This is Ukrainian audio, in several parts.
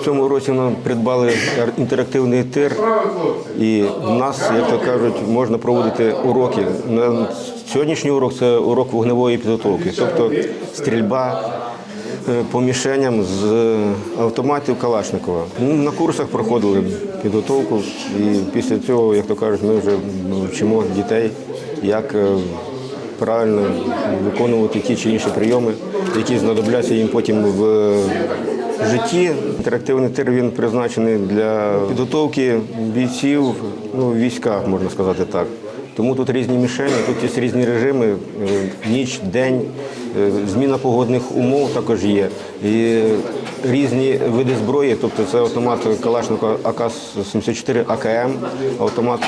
В цьому році нам придбали інтерактивний тир, і в нас, як то кажуть, можна проводити уроки. Сьогоднішній урок це урок вогневої підготовки, тобто стрільба е, по мішеням з автоматів Калашникова. Ну, На курсах проходили підготовку, і після цього, як то кажуть, ми вже вчимо дітей, як е, правильно виконувати ті чи інші прийоми, які знадобляться їм потім в житті. Інтерактивний тир він призначений для підготовки бійців ну, в військах, можна сказати так. Тому тут різні мішені, тут є різні режими, е, ніч, день, е, зміна погодних умов також є. І різні види зброї, тобто це автомат Калашникова АК-74 АКМ, автомат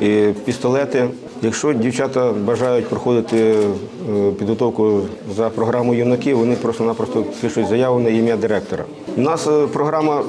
і пістолети. Якщо дівчата бажають проходити е, підготовку за програмою юнаки, вони просто-напросто пишуть заяву на ім'я директора. У нас е, програма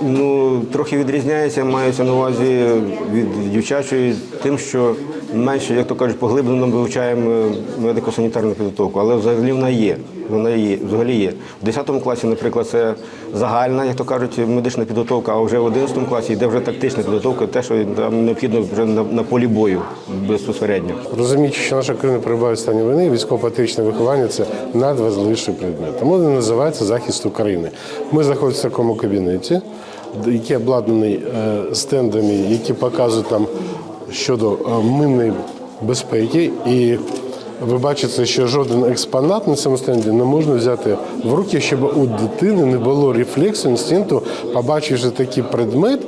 ну, трохи відрізняється, мається на увазі від дівчачої, тим, що менше, як то кажуть, поглиблено вивчаємо е, медико-санітарну підготовку, але взагалі вона є. Вона є, взагалі є. В 10 класі, наприклад, це загальна, як то кажуть, медична підготовка, а вже в 11 класі йде вже тактична підготовка, те, що там необхідно вже на, на полі бою безпосередньо. Розуміючи, що наша країна перебуває в стані війни, військово-патріотичне виховання це надважливіший предмет. Тому він називається захист України. Ми знаходимося в такому кабінеті, який обладнаний е, стендами, які показують нам щодо е, минної безпеки. І ви бачите, що жоден експонат на цьому стенді не можна взяти в руки, щоб у дитини не було рефлексу, інстинкту, побачивши такий предмет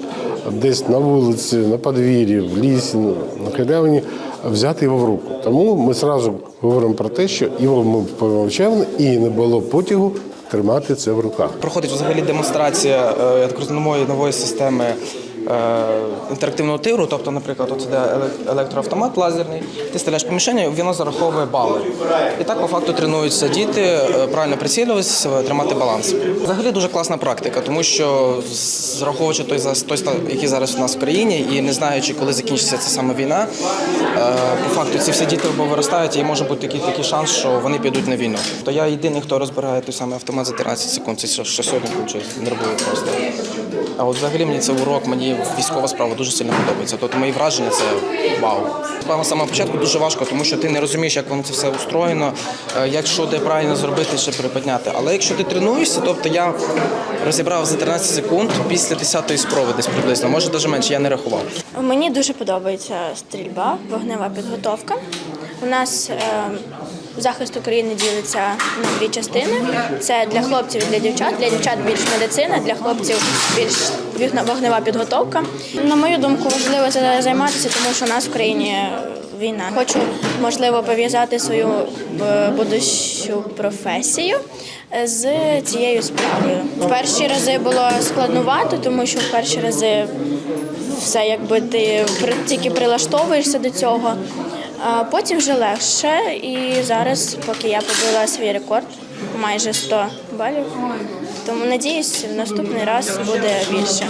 десь на вулиці, на подвір'ї, в лісі, на галявині, взяти його в руку. Тому ми одразу говоримо про те, що його ми помовчали і не було потягу тримати це в руках. Проходить взагалі демонстрація е, я так розумію, нової системи інтерактивного тиру. Тобто, наприклад, іде еле- електроавтомат лазерний, ти стріляєш по мішені, воно зараховує бали. І так по факту тренуються діти е, правильно прицілюватися, тримати баланс. Взагалі дуже класна практика, тому що зраховуючи той той стан, який зараз у нас в країні, і не знаючи, коли закінчиться ця саме війна, е, по факту ці всі діти виростають, і може бути такий, такий шанс, що вони підуть на війну. То я єдиний, хто розбирає той самий автомат за 13 секунд. Це що, сьогодні нервує просто. А от взагалі мені це урок, мені військова справа дуже сильно подобається. Тобто мої враження це вау. З самого початку дуже важко, тому що ти не розумієш, як воно це все устроєно, е, як що де правильно зробити, щоб приподняти. Але якщо ти тренуєшся, тобто я розібрав за 13 секунд після 10-ї спроби десь приблизно, може навіть менше, я не рахував. Мені дуже подобається стрільба, вогнева підготовка. У нас е, захист України ділиться на дві частини: це для хлопців і для дівчат. Для дівчат більш медицина, для хлопців більш вогнева підготовка. На мою думку, важливо займатися, тому що у нас в країні війна. Хочу можливо пов'язати свою е, будущу професію е, з цією справою. В перші рази було складнувато, тому що в перші рази все якби ти тільки прилаштовуєшся до цього. А потім вже легше, і зараз, поки я побила свій рекорд, майже 100 балів. Тому надіюсь, в наступний раз буде більше.